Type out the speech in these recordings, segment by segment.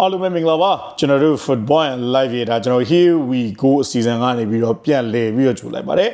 အားလုံးပဲမင်္ဂလာပါကျွန်တော်တို့ football and live ရတာကျွန်တော် here we go အစီအစဉ်ကနေပြီးတော့ပြန်လည်ပြီးတော့ကြိုလိုက်ပါတယ်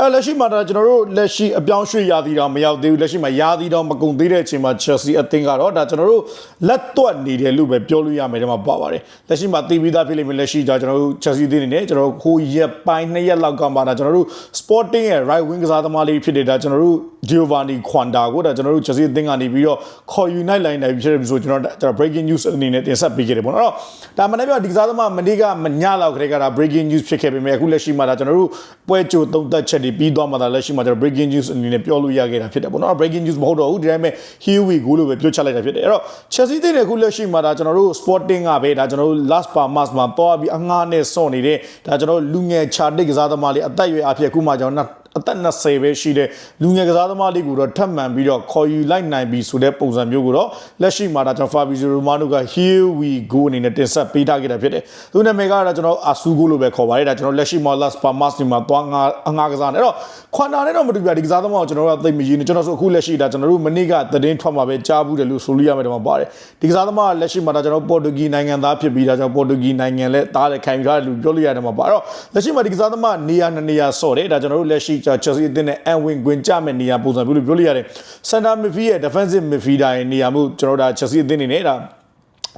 အဲလက်ရှိမှာဒါကျွန်တော်တို့လက်ရှိအပြောင်းရွှေ့ရာသီတော်မရောက်သေးဘူးလက်ရှိမှာရာသီတော်မကုန်သေးတဲ့အချိန်မှာ Chelsea အသင်းကတော့ဒါကျွန်တော်တို့လက်တွက်နေတယ်လို့ပဲပြောလို့ရမယ်တဲ့မှာပါပါတယ်လက်ရှိမှာတည်ပြီးသားဖြစ်လိမ့်မယ်လက်ရှိဒါကျွန်တော်တို့ Chelsea အသင်းနေနဲ့ကျွန်တော်တို့ဟိုရက်ပိုင်းနှစ်ရက်လောက်ကမှဒါကျွန်တော်တို့ Sporting ရဲ့ right wing ကစားသမားလေးဖြစ်တဲ့ဒါကျွန်တော်တို့ Giovanni Quanda ကိုဒါကျွန်တော်တို့ Chelsea အသင်းကနေပြီးတော့ခေါ်ယူနိုင်လိုက်နိုင်ပြီဖြစ်တယ်ဆိုကျွန်တော်ကျွန်တော် breaking news အနေနဲ့တင်ဆက်ပေးခဲ့တယ်ပေါ့နော်အဲ့တော့ဒါမှလည်းပြောဒီကစားသမားမနေ့ကမညလောက်ခရဲကဒါ breaking news ဖြစ်ခဲ့ပေမဲ့အခုလက်ရှိမှာဒါကျွန်တော်တို့ပွဲကြိုသုံးသက်ချက်တွေပြီးသွားမှဒါလက်ရှိမှာကျွန်တော် breaking news အနေနဲ့ပြောလို့ရခဲ့တာဖြစ်တယ်ပေါ့နော် breaking news မဟုတ်တော့ဘူးဒီတိုင်းပဲ here we go လို့ပဲပြောချလိုက်တာဖြစ်တယ်အဲ့တော့ Chelsea အသင်းနဲ့အခုလက်ရှိမှာဒါကျွန်တော်တို့ Sporting ကပဲဒါကျွန်တော်တို့ last per mass မှာတော့ပြီးအငှားနဲ့စော့နေတဲ့ဒါကျွန်တော်တို့လူငယ်ချာတိတ်ကစားသမားလေးအသက်အရွယ်အဖြစ်အခုမှကျွန်တော် အသက်20ပဲရှိတဲ့လူငယ်ကစားသမားလေးကိုတော့ထပ်မံပြီးတော့ခေါ်ယူလိုက်နိုင်ပြီဆိုတဲ့ပုံစံမျိုးကိုတော့လက်ရှိမှာဒါကျွန်တော် Fabrizio Romano က here we go အနေနဲ့တင်ဆက်ပေးထားခဲ့တာဖြစ်တယ်။သူနာမည်ကတော့ကျွန်တော် Asugo လို့ပဲခေါ်ပါတယ်ဒါကျွန်တော်လက်ရှိမှာ Las Palmas ဒီမှာသွားငါအငါကစားနေအဲ့တော့ခွန်တာနဲ့တော့မတူပြဒီကစားသမားကိုကျွန်တော်တို့ကသိမရင်းနေကျွန်တော်ဆိုအခုလက်ရှိဒါကျွန်တော်တို့မနေ့ကသတင်းထွက်မှာပဲကြားဘူးတယ်လို့ဆိုလို့ရမယ်တော့မှာပါတယ်ဒီကစားသမားကလက်ရှိမှာဒါကျွန်တော်ပေါ်တူဂီနိုင်ငံသားဖြစ်ပြီးဒါကျွန်တော်ပေါ်တူဂီနိုင်ငံလဲတားတယ်ခံယူထားတယ်လို့ပြောလို့ရတယ်မှာပါအဲ့တော့လက်ရှိမှာဒီကစားသမားနေရာနှစ်နေရာဆော့တယ်ဒါကျွန်တော်တို့လက်ရှိ Chelsea အသင်းနဲ့အန်ဝင်ခွင်ကြမဲ့နေရာပုံစံမျိုးလို့ပြောလို့ရတယ် center midfield ရဲ့ defensive midfielder ရဲ့နေရာမှုကျွန်တော်တို့ဒါ Chelsea အသင်းနေနဲ့ဒါ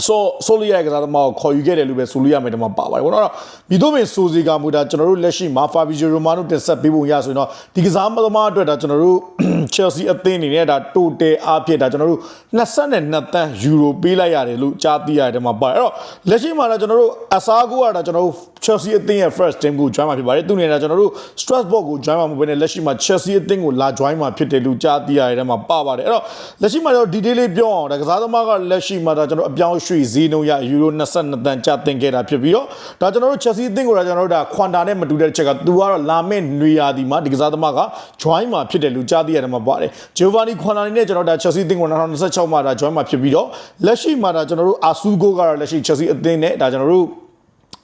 ဆိုဆိုလီရဲ့ကစားသမားကိုခေါ်ယူခဲ့တယ်လို့ပဲဆိုလို့ရမယ်တမပါပါတယ်ဘောနော်မြစ်တို့ပင်ဆိုစီကမူဒါကျွန်တော်တို့လက်ရှိမှာဖာဘီဂျီရိုမာနိုတင်ဆက်ပေးပုံရဆိုရင်တော့ဒီကစားသမားအတွက်ဒါကျွန်တော်တို့ Chelsea အသင်းအနေနဲ့ဒါတိုတယ်အားဖြင့်ဒါကျွန်တော်တို့22တန်းယူရိုပေးလိုက်ရတယ်လို့ကြားသိရတယ်တမပါအဲ့တော့လက်ရှိမှာဒါကျွန်တော်တို့အစားကိုကဒါကျွန်တော်တို့ Chelsea အသင်းရဲ့ first team ကို join မှာဖြစ်ပါတယ်သူနေတာကျွန်တော်တို့ Strasbourg ကို join မှာမဟုတ်ဘဲနဲ့လက်ရှိမှာ Chelsea အသင်းကိုလာ join မှာဖြစ်တယ်လို့ကြားသိရတယ်တမပါပါတယ်အဲ့တော့လက်ရှိမှာတော့ detail လေးပြောအောင်ဒါကစားသမားကလက်ရှိမှာဒါကျွန်တော်အပြောင်းရွှေ့ဈေးနှုန်းရယူရို22တန်ကျတင်ခဲ့တာဖြစ်ပြီးတော့ဒါကျွန်တော်တို့ Chelsea အသင်းကိုဒါကျွန်တော်တို့ဒါခွန်တာနဲ့မတူတဲ့ချက်ကသူကတော့လာမယ့်နွေရာသီမှာဒီကစားသမားက join မှာဖြစ်တယ်လို့ကြားသိရတယ်မှာပါတယ် Giovanni Quadrani နဲ့ကျွန်တော်ဒါ Chelsea အသင်းကို2026မှာဒါ join မှာဖြစ်ပြီးတော့လက်ရှိမှာဒါကျွန်တော်တို့ Asugo ကတော့လက်ရှိ Chelsea အသင်းနဲ့ဒါကျွန်တော်တို့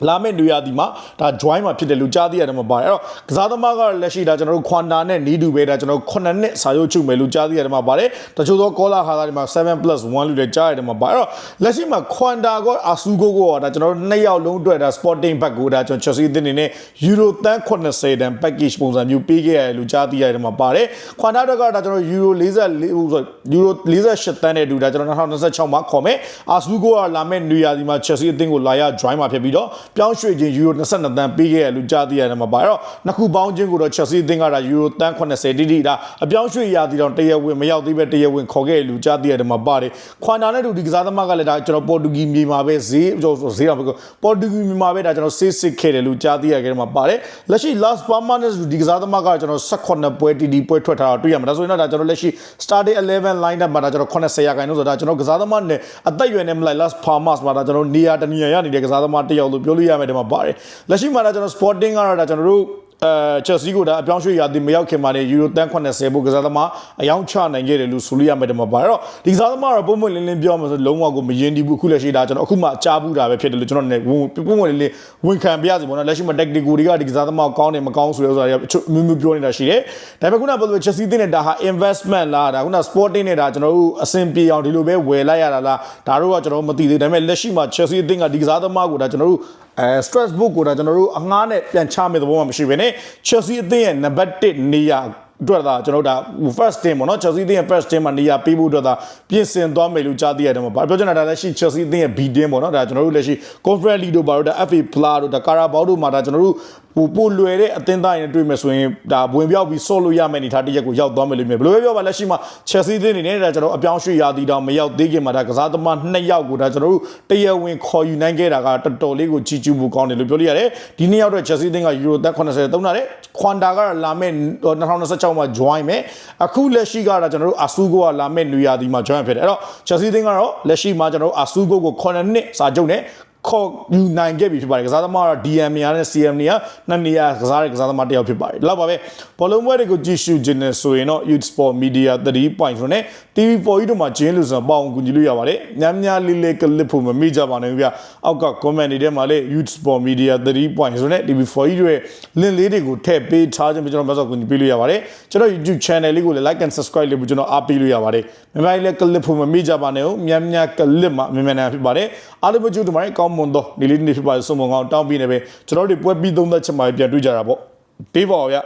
လာမယ့်နေရာဒီမှာဒါ join မှာဖြစ်တယ်လို့ကြားသိရတယ်မှာပါတယ်အဲ့တော့ကစားသမားကလက်ရှိဒါကျွန်တော်တို့ခွန်တာနဲ့နီးတူပဲဒါကျွန်တော်9နှစ်စာရုပ်ချုပ်မယ်လို့ကြားသိရတယ်မှာပါတယ်တချို့သောကောလာဟာဒီမှာ7 plus 1လို့လည်းကြားရတယ်မှာပါအဲ့တော့လက်ရှိမှာခွန်တာကအာဆူကိုကိုဒါကျွန်တော်တို့နှစ်ယောက်လုံးအတွက်ဒါ sporting back ကိုဒါကျွန်တော် Chelsea အသင်းနေနဲ့ euro တန်း80တန် package ပုံစံမျိုးပေးခဲ့ရတယ်လို့ကြားသိရတယ်မှာပါတယ်ခွန်တာတော့ကဒါကျွန်တော် euro 44ဟိုဆို euro 48တန်းနဲ့တူဒါကျွန်တော်2026မှာခေါ်မယ်အာဆူကိုကလာမယ့်နေရာဒီမှာ Chelsea အသင်းကိုလာရ join မှာဖြစ်ပြီးတော့ပြောင်းရွှေ့ခြင်းယူရို22တန်းပေးခဲ့ရလို့ကြားသိရတယ်မှာပါအဲ့တော့နှစ်ခုပေါင်းခြင်းကိုတော့ Chelsea အသင်းကဒါယူရိုတန်း80တိတိဒါအပြောင်းရွှေ့ရာသီတော့တရဝင်မရောက်သေးပဲတရဝင်ခေါ်ခဲ့လို့ကြားသိရတယ်မှာပါတယ်ခွန်တာနဲ့တူဒီကစားသမားကလည်းဒါကျွန်တော်ပေါ်တူဂီမြေမှာပဲဈေးကျွန်တော်ဈေးတော့ပေါ်တူဂီမြေမှာပဲဒါကျွန်တော်စစ်စစ်ခဲ့တယ်လို့ကြားသိရခဲ့တယ်မှာပါတယ်လက်ရှိ last permanent ဒီကစားသမားကကျွန်တော်18ပွဲတီတီပွဲထွက်ထားတာတွေ့ရမှာဒါဆိုရင်တော့ဒါကျွန်တော်လက်ရှိ starting 11 line up မှာဒါကျွန်တော်80ရာခိုင်နှုန်းဆိုတော့ဒါကျွန်တော်ကစားသမားနဲ့အသက်အရွယ်နဲ့မလိုက် last farmers မှာဒါကျွန်တော်နေရာတနေရာရနေတဲ့ကစားသမားတစ်ယောက်လို့ပြောလို့ရမယ်ဒီမှာပါတယ်လက်ရှိမှာဒါကျွန်တော် sporting ကတော့ဒါကျွန်တော်တို့အဲ Chelsea ကိုဒါအပြောင်းရွှေ့ရာသီမရောက်ခင်မှာနေယူရိုတန်း80ဖို့ကစားသမားအယောင်ချနိုင်ခဲ့တယ်လို့ဆိုလို့ရမယ်ဒီမှာပါအဲ့တော့ဒီကစားသမားကတော့ပုံမှန်လင်းလင်းပြောမှဆိုလုံးဝကိုမရင်ဒီဘူးအခုလက်ရှိဒါကျွန်တော်အခုမှကြားဘူးတာပဲဖြစ်တယ်လို့ကျွန်တော်လည်းပုံမှန်လင်းလင်းဝန်ခံပြရစီပေါ့နော်လက်ရှိမှာ technical တွေကဒီကစားသမားကောင်းတယ်မကောင်းဆိုတဲ့ဥစ္စာတွေအမျိုးမျိုးပြောနေတာရှိတယ်ဒါပေမဲ့ခုနကပြောလို့ Chelsea တင်းနေတာဟာ investment လားဒါခုန sporting နေတာကျွန်တော်တို့အဆင်ပြေအောင်ဒီလိုပဲဝယ်လိုက်ရတာလားဒါတို့ကကျွန်တော်မသိသေးဒါပေမဲ့လက်ရှိမှာ Chelsea အသင်းကဒီကစားသမားကိုဒါကျွန်တော်တို့ အဲ Strasbourg ကိုဒါကျွန်တော်တို့အငှားနဲ့ပြန်ချမဲ့သဘောမှမရှိဘဲနဲ့ Chelsea အသင်းရဲ့ number 1နေရာ အတွက်သာကျွန်တော်တို့ဒါ first team ပေါ့နော် Chelsea အသင်းရဲ့ first team မှာနေရာပေးဖို့အတွက်သာပြင်ဆင်သွားမယ်လို့ကြားသိရတယ်မှာဘာပြောချင်တာဒါလည်းရှိ Chelsea အသင်းရဲ့ B team ပေါ့နော်ဒါကျွန်တော်တို့လည်းရှိ Conference League တို့ဘာလို့ဒါ FA Plus တို့ဒါ Carabao တို့မှာဒါကျွန်တော်တို့ဟိုပိုလွယ်တဲ့အသင်းသားရင်တွေ့မယ်ဆိုရင်ဒါဝင်ပြောက်ပြီးဆော့လို့ရမယ့်အနေထားတစ်ရက်ကိုရောက်သွားမယ်လို့မြင်ဘယ်လိုပဲပြောပါလက်ရှိမှာ Chelsea အသင်းအနေနဲ့ဒါကျွန်တော်အပြောင်းရွှေ့ရာသီတောင်မရောက်သေးခင်မှာဒါကစားသမားနှစ်ယောက်ကိုဒါကျွန်တော်တို့တရားဝင်ခေါ်ယူနိုင်ခဲ့တာကတော်တော်လေးကိုကြီးကျူးဖို့ကောင်းတယ်လို့ပြောလို့ရတယ်ဒီနှစ်ယောက်တော့ Chelsea အသင်းက Euro 80သုံးတာတဲ့ခွန်တာကလာမယ့်2026မှာ join မယ်အခုလက်ရှိကတော့ကျွန်တော်တို့ Asugo ကလာမယ့်နွေရာသီမှာ join ဖြစ်တယ်အဲ့တော့ Chelsea အသင်းကတော့လက်ရှိမှာကျွန်တော်တို့ Asugo ကို9နှစ်စာချုပ်နဲ့ ခေါ်ယူနိုင်ခဲ့ပြီဖြစ်ပါတယ်ကစားသမားကတော့ DM နေရာနဲ့ CM နေရာနှစ်နေရာကစားတဲ့ကစားသမားတစ်ယောက်ဖြစ်ပါတယ်ဒီလောက်ပါပဲဘောလုံးပွဲတွေကိုကြည့်ရှုခြင်းနဲ့ဆိုရင်တော့ Youth Sport Media 3.0နဲ့ TV4 ကြီးတို့မှာဂျင်းလို့ဆိုတော့ပေါအောင်ကူညီလို့ရပါတယ်ညမ်းများလေးလေးကလစ်ဖို့မမေ့ကြပါနဲ့ဗျအောက်က comment တွေထဲမှာလည်း Youth Sport Media 3 point ဆိုနဲ့ TV4 ကြီးတို့ရဲ့ link လေးတွေကိုထည့်ပေးထားခြင်းပဲကျွန်တော်မဆောက်ကူညီပေးလို့ရပါတယ်ကျွန်တော် YouTube channel လေးကိုလည်း like and subscribe လေးပို့ကျွန်တော်အားပေးလို့ရပါတယ်မြန်မာလေးလည်းကလစ်ဖို့မမေ့ကြပါနဲ့ညမ်းများကလစ်မှာမြန်မြန်နာဖြစ်ပါတယ်အားလုံးပဲကြိုးတူပါတယ်ကောင်းမွန်သောနေ့လေးနေ့ဖြစ်ပါစေဆုံးမကောင်းတောင်းပြီးနေပဲကျွန်တော်တို့ပွဲပြီးသုံးသက်ချက်မှပြန်တွေ့ကြတာပေါ့ပေးပါဦးဗျ